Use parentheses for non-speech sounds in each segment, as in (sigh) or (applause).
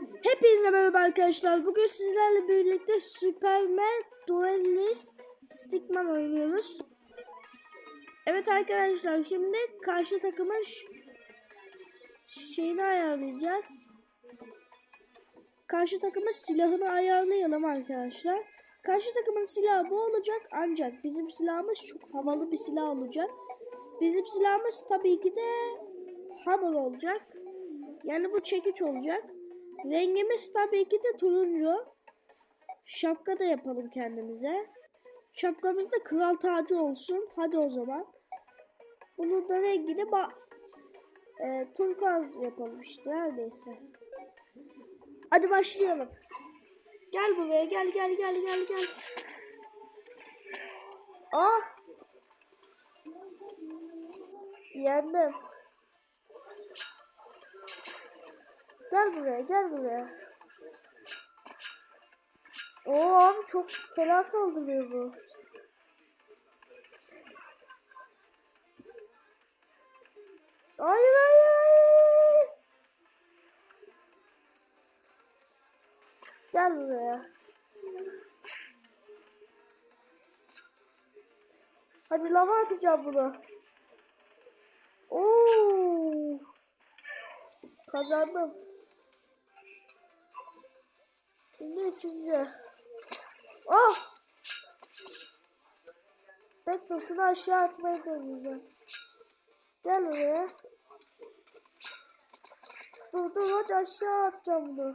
Hepinize merhaba arkadaşlar. Bugün sizlerle birlikte Superman Duelist Stickman oynuyoruz. Evet arkadaşlar şimdi karşı takımın şeyini ayarlayacağız. Karşı takımın silahını ayarlayalım arkadaşlar. Karşı takımın silahı bu olacak ancak bizim silahımız çok havalı bir silah olacak. Bizim silahımız tabii ki de hammer olacak. Yani bu çekiç olacak. Rengimiz tabii ki de turuncu. Şapka da yapalım kendimize. Şapkamız da kral tacı olsun. Hadi o zaman. Bunun da rengini ba e, turkuaz yapalım işte her neyse. Hadi başlayalım. Gel buraya gel gel gel gel gel. Ah! Yendim. Gel buraya, gel buraya. Oo abi çok fena saldırıyor bu. Hayır hayır hayır. Gel buraya. Hadi lava atacağım bunu. Oo. Kazandım. Şimdi üçüncü. Ah! Bekle şunu aşağı atmayı deneyeceğim. Gel buraya. Dur dur hadi aşağı atacağım bunu.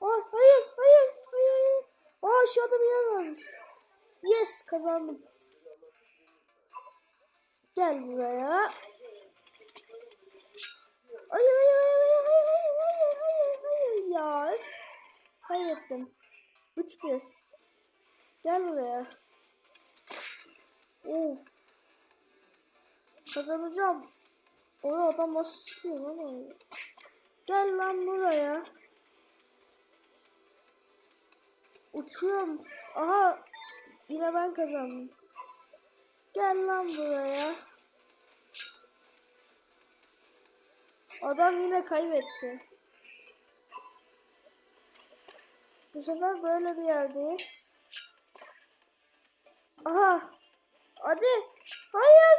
Ah hayır hayır hayır hayır. Aa aşağıda bir yer varmış. Yes kazandım. Gel buraya. Hayır hayır hayır hayır hayır hayır ya. Üf. Kaybettim. 3-1. Gel buraya. Of. Kazanacağım. Oraya adam nasıl sıkıyor lan? Gel lan buraya. Uçuyorum. Aha. Yine ben kazandım. Gel lan buraya. Adam yine kaybetti. Bu sefer böyle bir yerdeyiz. Aha. Hadi. Hayır.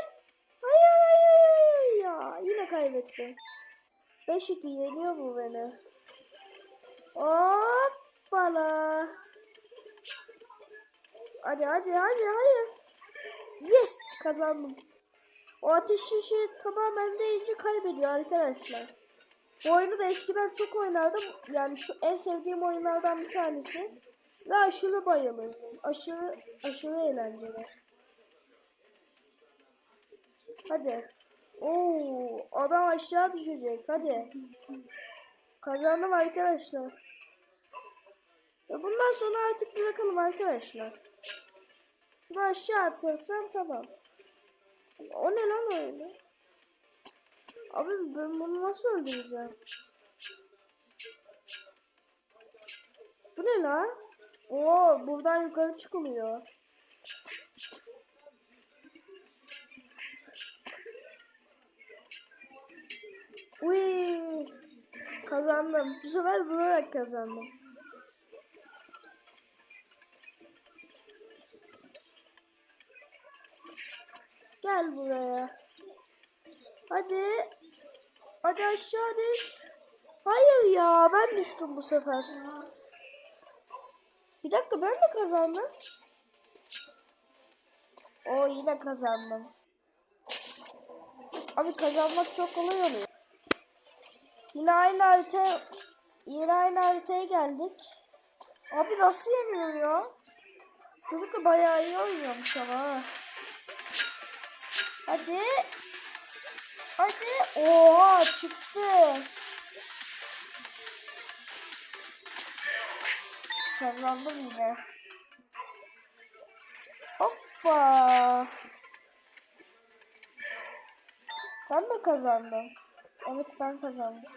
Hayır hayır. Ya yine kaybettim. 5-2 yeniyor bu beni. Hoppala. Hadi hadi hadi hayır. Yes kazandım. O ateşi şey tamamen deyince kaybediyor arkadaşlar. Bu oyunu da eskiden çok oynardım. Yani şu en sevdiğim oyunlardan bir tanesi. Ve aşırı bayılırdım. Aşırı aşırı eğlenceli. Hadi. Oo, adam aşağı düşecek. Hadi. Kazandım arkadaşlar. Ve bundan sonra artık bırakalım arkadaşlar. Şunu aşağı atarsam tamam. O ne lan öyle? Abi ben bunu nasıl öldüreceğim? Bu ne lan? Oo buradan yukarı çıkılıyor. Uy kazandım. Bu sefer vurarak kazandım. Aşağı. Hayır ya ben düştüm bu sefer. Bir dakika ben de kazandım. O yine kazandım. Abi kazanmak çok kolay oluyor. Yine aynı harita yine aynı haritaya geldik. Abi nasıl yeniyor ya? Çocuk da bayağı iyi oynuyormuş ama. ha. Hadi. Hadi. Oha çıktı. Kazandım yine. Hoppa. Ben mi kazandım? Evet ben kazandım.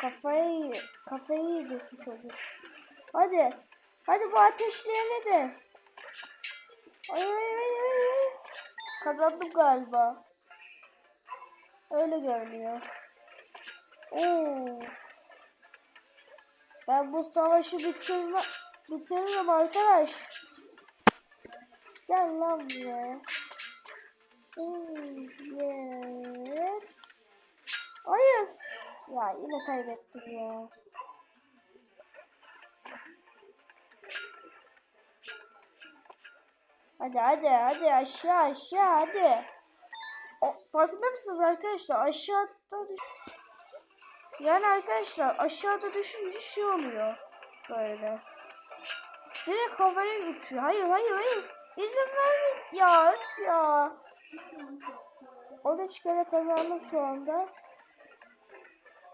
Kafayı kafayı yiyecek bu çocuk. Hadi. Hadi bu ateşleyene de. Ay ay ay. Kazandım galiba. Öyle görünüyor. Oo. Ben bu savaşı bitirme, bitiririm arkadaş. Gel lan buraya. Evet. Hayır. Ya yine kaybettim ya. Hadi hadi hadi aşağı aşağı hadi. O, farkında mısınız arkadaşlar? Aşağıda düş yani arkadaşlar aşağıda düşünce şey oluyor. Böyle. Direkt havaya uçuyor. Hayır hayır hayır. İzin vermeyin. Ya ya. 13 kere kazandım şu anda.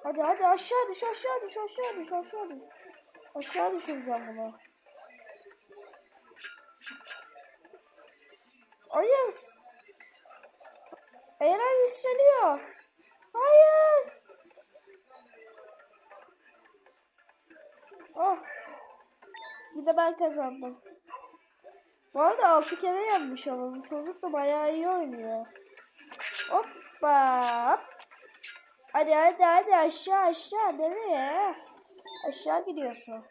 Hadi hadi aşağı düş aşağı düş aşağı düş aşağı düş. Aşağı düşüreceğim bunu. Hayır. Eren yükseliyor. Hayır. Oh. Bir de ben kazandım. Bu arada 6 kere yenmiş ama bu çocuk da bayağı iyi oynuyor. Hoppa. Hadi hadi hadi aşağı aşağı nereye? Aşağı gidiyorsun.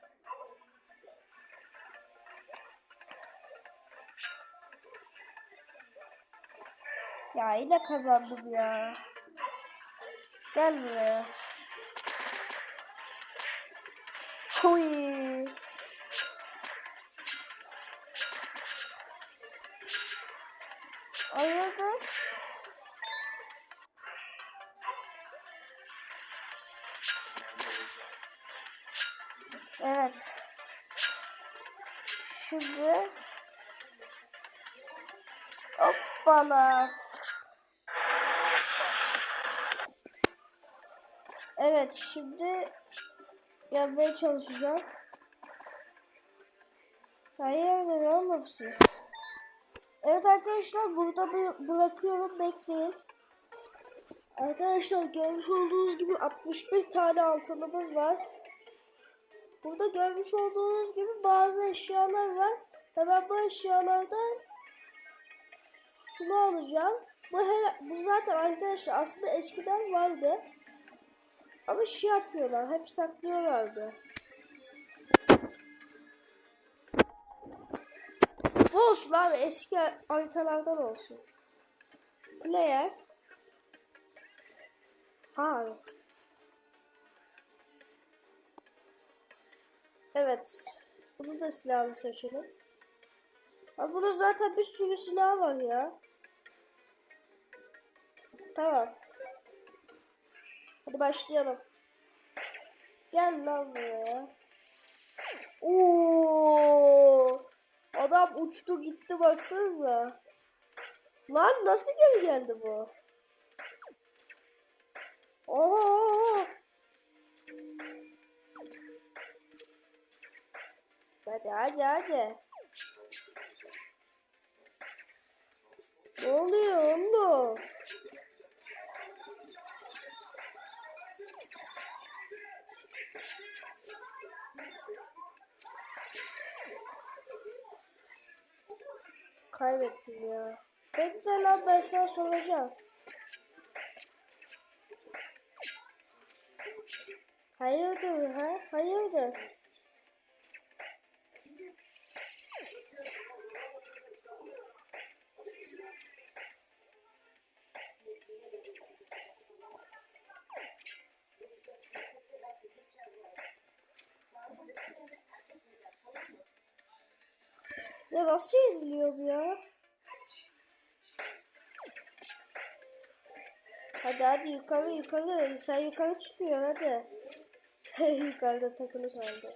Ya yine kazandım ya. Gel buraya. Huy. Hayırdır? Evet. Şimdi Hoppala. Evet şimdi yapmaya çalışacağım. Hayır oğlum siz. Evet arkadaşlar burada bırakıyorum bekleyin. Arkadaşlar görmüş olduğunuz gibi 61 tane altınımız var. Burada görmüş olduğunuz gibi bazı eşyalar var. Ve ben bu eşyalardan şunu alacağım. Bu, bu zaten arkadaşlar aslında eskiden vardı. Ama şey yapıyorlar. Hep saklıyorlardı. Bu olsun abi. Eski haritalardan olsun. Player. Ha evet. Evet. Bunu da silahını seçelim. Ha burada zaten bir sürü silah var ya. Tamam. Hadi başlayalım. Gel lan buraya. Oo! Adam uçtu gitti baksanıza. Lan nasıl geri geldi bu? Oo! Hadi hadi hadi. Ne oluyor oğlum? Kaybettim ya. Bekle lan ben sana soracağım. Hayırdır ha? Hayırdır? Ya nasıl yeniliyor bu ya? Hadi hadi yukarı yukarı. Sen yukarı çıkıyor hadi. (laughs) Yukarıda takılı kaldı.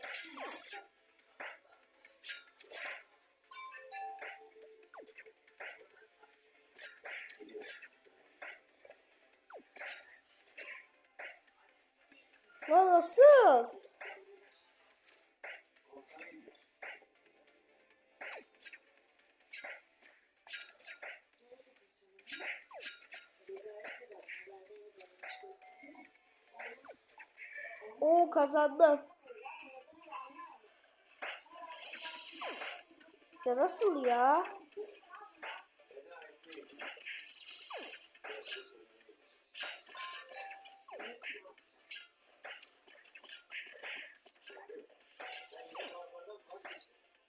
Nasıl? bu kazandı. Ya nasıl ya?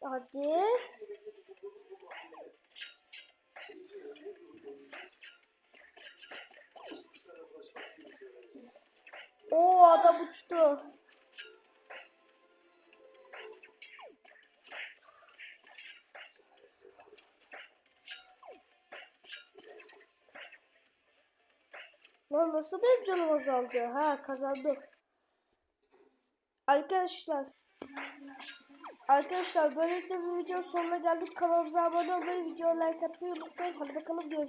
Hadi. Adam uçtu. Lan nasıl benim canım azaldı? Ha kazandık. Arkadaşlar. Arkadaşlar böylelikle bir video sonuna geldik. Kanalımıza abone olmayı, video like atmayı unutmayın. Hadi bakalım görüşürüz.